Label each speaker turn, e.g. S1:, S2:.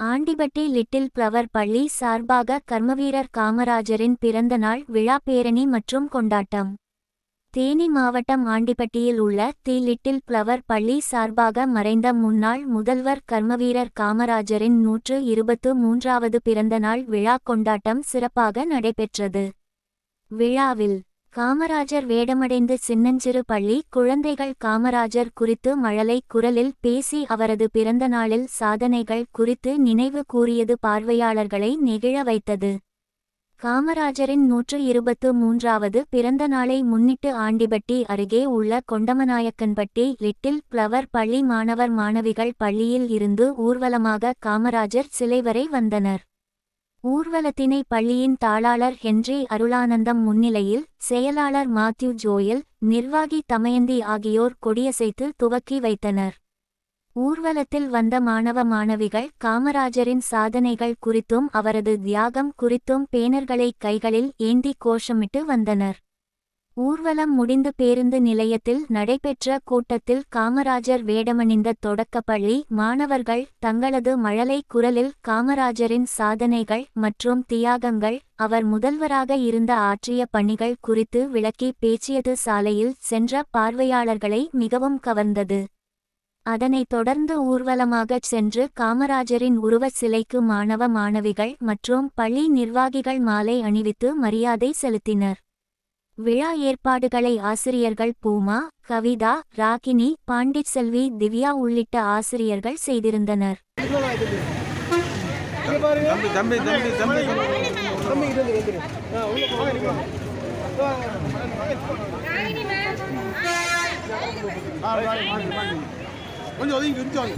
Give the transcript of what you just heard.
S1: Andipatti little flower பள்ளி சார்பாக கர்மவீரர் காமராஜரின் பிறந்தநாள் விழா பேரணி மற்றும் கொண்டாட்டம். தேனி மாவட்டம் ஆண்டிப்பட்டியில் உள்ள தி லிட்டில் பிளவர் பள்ளி சார்பாக மறைந்த முன்னாள் முதல்வர் கர்மவீரர் காமராஜரின் நூற்று இருபத்து மூன்றாவது பிறந்தநாள் விழா கொண்டாட்டம் சிறப்பாக நடைபெற்றது. விழாவில் காமராஜர் வேடமடைந்து சின்னஞ்சிறு பள்ளி குழந்தைகள் காமராஜர் குறித்து மழலை குரலில் பேசி அவரது பிறந்த நாளில் சாதனைகள் குறித்து நினைவு கூறியது பார்வையாளர்களை நெகிழ வைத்தது. காமராஜரின் நூற்று இருபத்து மூன்றாவது பிறந்த நாளை முன்னிட்டு ஆண்டிபட்டி அருகே உள்ள கொண்டமநாயக்கன்பட்டி லிட்டில் பிளவர் பள்ளி மாணவர் மாணவிகள் பள்ளியில் இருந்து ஊர்வலமாக காமராஜர் சிலை வரை வந்தனர். ஊர்வலத்தினை பள்ளியின் தாளாளர் ஹென்றி அருளானந்தம் முன்னிலையில் செயலாளர் மாத்யூ ஜோயல் நிர்வாகி தமயந்தி ஆகியோர் கொடியசைத்து துவக்கி வைத்தனர். ஊர்வலத்தில் வந்த மாணவ மாணவிகள் காமராஜரின் சாதனைகள் குறித்தும் அவரது தியாகம் குறித்தும் பேனர்களை கைகளில் ஏந்தி கோஷமிட்டு வந்தனர். ஊர்வலம் முடிந்து பேருந்து நிலையத்தில் நடைபெற்ற கூட்டத்தில் காமராஜர் வேடமணிந்த தொடக்கப்பள்ளி மாணவர்கள் தங்களது மழலை குரலில் காமராஜரின் சாதனைகள் மற்றும் தியாகங்கள் அவர் முதல்வராக இருந்த ஆற்றிய பணிகள் குறித்து விளக்கி பேச்சியது சாலையில் சென்ற பார்வையாளர்களை மிகவும் கவர்ந்தது. அதனைத் தொடர்ந்து ஊர்வலமாகச் சென்று காமராஜரின் உருவச் சிலைக்கு மாணவ மாணவிகள் மற்றும் பள்ளி நிர்வாகிகள் மாலை அணிவித்து மரியாதை செலுத்தினர். விழா ஏற்பாடுகளை ஆசிரியர்கள் பூமா கவிதா ராகினி பாண்டிட் செல்வி திவ்யா உள்ளிட்ட ஆசிரியர்கள் செய்திருந்தனர்.
S2: தம்பி தம்பி தம்பி தம்பி. கொஞ்சம் ஒதுங்கி கொஞ்சம்.